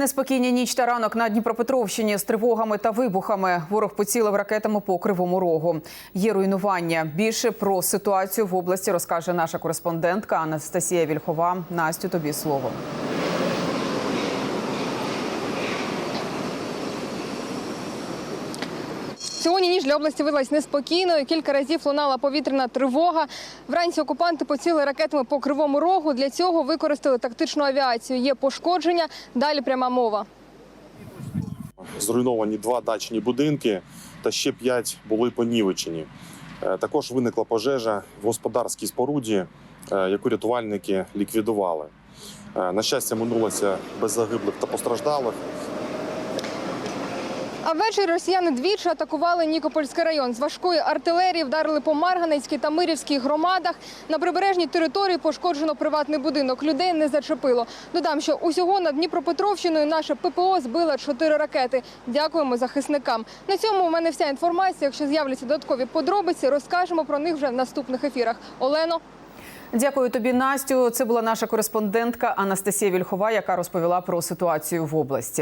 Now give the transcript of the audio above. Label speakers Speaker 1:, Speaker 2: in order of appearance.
Speaker 1: Неспокійні ніч та ранок на Дніпропетровщині з тривогами та вибухами. Ворог поцілив ракетами по кривому рогу. Є руйнування. Більше про ситуацію в області розкаже наша кореспондентка Анастасія Вільхова. Настю, тобі слово.
Speaker 2: Сьогодні ніч для області видалась неспокійною. Кілька разів лунала повітряна тривога. Вранці окупанти поцілили ракетами по кривому рогу. Для цього використали тактичну авіацію. Є пошкодження. Далі пряма мова.
Speaker 3: Зруйновані два дачні будинки та ще п'ять були понівечені. Е, Також виникла пожежа в господарській споруді, е, яку рятувальники ліквідували. Е, На щастя, минулося без загиблих та постраждалих.
Speaker 2: А ввечері росіяни двічі атакували Нікопольський район. З важкої артилерії вдарили по Марганецькій та Мирівській громадах. На прибережній території пошкоджено приватний будинок. Людей не зачепило. Додам, що усього над Дніпропетровщиною наше ППО збило чотири ракети. Дякуємо захисникам. На цьому у мене вся інформація. Якщо з'являться додаткові подробиці, розкажемо про них вже в наступних ефірах. Олено.
Speaker 1: Дякую тобі, Настю. Це була наша кореспондентка Анастасія Вільхова, яка розповіла про ситуацію в області.